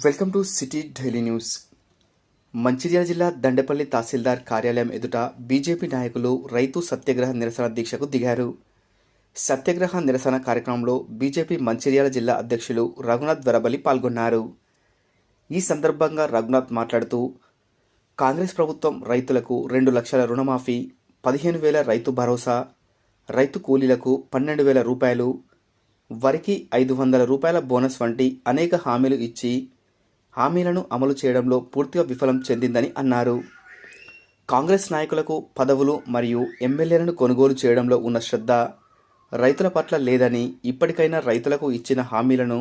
Welcome to city daily news. Mancherial జిల్లా దండపల్లి తహసీల్దార్ కార్యాలయం ఎదుట బీజేపీ నాయకులు రైతు సత్యాగ్రహ నిరసన దీక్షకు దిగారు. సత్యాగ్రహ నిరసన కార్యక్రమంలో బీజేపీ మంచిర్యాల జిల్లా అధ్యక్షులు రఘునాథ్ వరబలి పాల్గొన్నారు. ఈ సందర్భంగా రఘునాథ్ మాట్లాడుతూ కాంగ్రెస్ ప్రభుత్వం రైతులకు రెండు లక్షల రుణమాఫీ పదిహేను వేల రైతు భరోసా రైతు కూలీలకు పన్నెండు వేల రూపాయలు వరికి ఐదు వందల రూపాయల బోనస్ వంటి అనేక హామీలు ఇచ్చి హామీలను అమలు చేయడంలో పూర్తిగా విఫలం చెందిందని అన్నారు. కాంగ్రెస్ నాయకులకు పదవులు మరియు ఎమ్మెల్యేలను కొనుగోలు చేయడంలో ఉన్న శ్రద్ధ రైతుల పట్ల లేదని ఇప్పటికైనా రైతులకు ఇచ్చిన హామీలను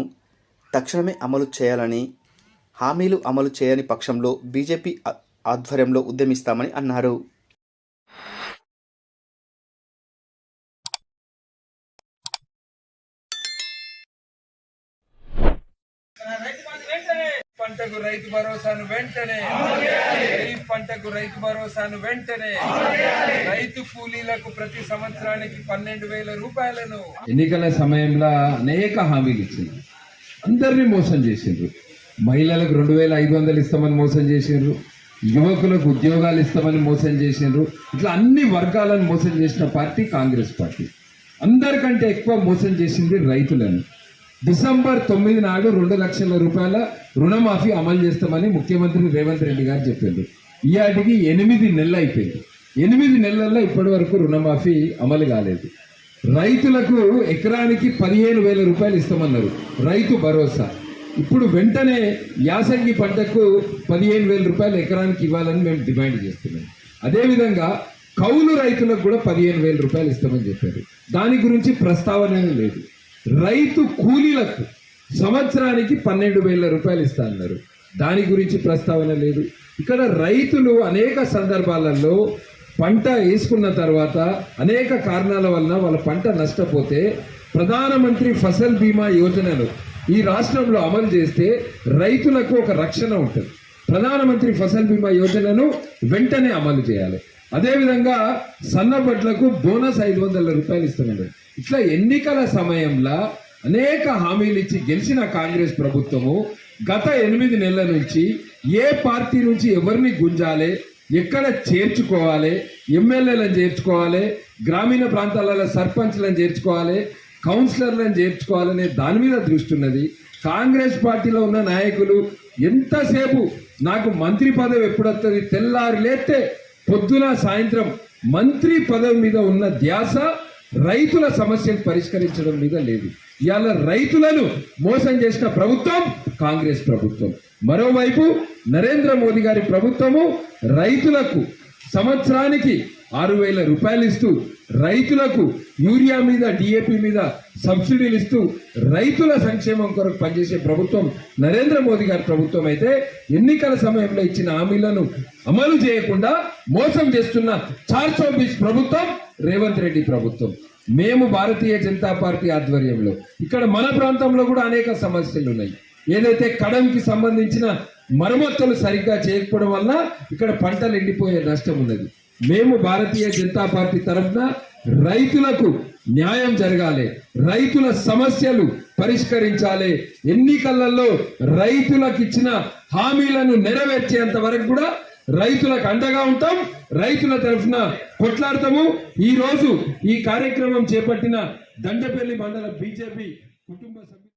తక్షణమే అమలు చేయాలని హామీలు అమలు చేయని పక్షంలో బీజేపీ ఆధ్వర్యంలో ఉద్యమిస్తామని అన్నారు. పంటకు రైతు భరోసాను వెంటనే. ఖరీఫ్ పంటకు రైతు భరోసాను వెంటనే. రైతు కూలీలకు ప్రతి సంవత్సరానికి పన్నెండు వేల రూపాయలను. ఎన్నికల సమయంలో అనేక హామీలు ఇచ్చింది అందరినీ మోసం చేసిండ్రు. మహిళలకు రెండు వేల ఐదు వందలు ఇస్తామని మోసం చేసిండ్రు. యువకులకు ఉద్యోగాలు ఇస్తామని మోసం చేసిండ్రు. ఇట్లా అన్ని వర్గాలను మోసం చేసిన పార్టీ కాంగ్రెస్ పార్టీ. అందరికంటే ఎక్కువ మోసం చేసింది రైతులను. డిసెంబర్ తొమ్మిది నాడు రెండు లక్షల రూపాయల రుణమాఫీ అమలు చేస్తామని ముఖ్యమంత్రి రేవంత్ రెడ్డి గారు చెప్పింది ఇయాటికి ఎనిమిది నెలలు అయిపోయింది. ఎనిమిది నెలల్లో ఇప్పటి వరకు రుణమాఫీ అమలు కాలేదు. రైతులకు ఎకరానికి పదిహేను వేల రూపాయలు ఇస్తామన్నారు. రైతు భరోసా. ఇప్పుడు వెంటనే యాసంగి పంటకు పదిహేను వేల రూపాయలు ఎకరానికి ఇవ్వాలని మేము డిమాండ్ చేస్తున్నాం. అదేవిధంగా కౌలు రైతులకు కూడా పదిహేను వేల రూపాయలు ఇస్తామని చెప్పారు. దాని గురించి ప్రస్తావన లేదు. రైతు కూలీలకు సంవత్సరానికి పన్నెండు వేల రూపాయలు ఇస్తా అన్నారు. దాని గురించి ప్రస్తావన లేదు. ఇక్కడ రైతులు అనేక సందర్భాలలో పంట వేసుకున్న తర్వాత అనేక కారణాల వలన వాళ్ళ పంట నష్టపోతే ప్రధానమంత్రి ఫసల్ బీమా యోజనను ఈ రాష్ట్రంలో అమలు చేస్తే రైతులకు ఒక రక్షణ ఉంటుంది. ప్రధానమంత్రి ఫసల్ బీమా యోజనను వెంటనే అమలు చేయాలి. అదేవిధంగా సన్నబడ్లకు బోనస్ ఐదు వందల రూపాయలు ఇస్తున్నారు ఇట్లా ఎన్నికల సమయంలో అనేక హామీలు ఇచ్చి గెలిచిన కాంగ్రెస్ ప్రభుత్వము గత ఎనిమిది నెలల నుంచి ఏ పార్టీ నుంచి ఎవరిని గుంజాలి ఎక్కడ చేర్చుకోవాలి ఎమ్మెల్యేలను చేర్చుకోవాలి గ్రామీణ ప్రాంతాలలో సర్పంచ్లను చేర్చుకోవాలి కౌన్సిలర్లను చేర్చుకోవాలనే దాని మీద దృష్టి ఉన్నది. కాంగ్రెస్ పార్టీలో ఉన్న నాయకులు ఎంతసేపు నాకు మంత్రి పదవి ఎప్పుడొస్తుంది తెల్లారు తెల్లారి లేస్తే పొద్దున సాయంత్రం మంత్రి పదవి మీద ఉన్న ధ్యాస రైతుల సమస్యను పరిష్కరించడం మీద లేదు. ఇవాళ రైతులను మోసం చేసిన ప్రభుత్వం కాంగ్రెస్ ప్రభుత్వం. మరోవైపు నరేంద్ర మోదీ గారి ప్రభుత్వము రైతులకు సంవత్సరానికి ఆరు వేల రూపాయలు ఇస్తూ రైతులకు యూరియా మీద డిఏపి మీద సబ్సిడీలు ఇస్తూ రైతుల సంక్షేమం కొరకు పనిచేసే ప్రభుత్వం నరేంద్ర మోదీ గారి ప్రభుత్వం అయితే ఎన్నికల సమయంలో ఇచ్చిన హామీలను అమలు చేయకుండా మోసం చేస్తున్న చార్ బీచ్ ప్రభుత్వం రేవంత్ రెడ్డి ప్రభుత్వం. మేము భారతీయ జనతా పార్టీ ఆధ్వర్యంలో. ఇక్కడ మన ప్రాంతంలో కూడా అనేక సమస్యలు ఉన్నాయి. ఏదైతే కడంకి సంబంధించిన మరమ్మతులు సరిగ్గా చేయకపోవడం వల్ల ఇక్కడ పంటలు ఎండిపోయే నష్టం ఉన్నది. మేము భారతీయ జనతా పార్టీ తరఫున రైతులకు న్యాయం జరగాలి. రైతుల సమస్యలు పరిష్కరించాలి. ఎన్నికలలో రైతులకు ఇచ్చిన హామీలను నెరవేర్చేంత వరకు కూడా రైతులకు అండగా ఉంటాం. రైతుల తరఫున కొట్లాడతాము. ఈరోజు ఈ కార్యక్రమం చేపట్టిన దండపల్లి మండల బీజేపీ కుటుంబ సభ్యులు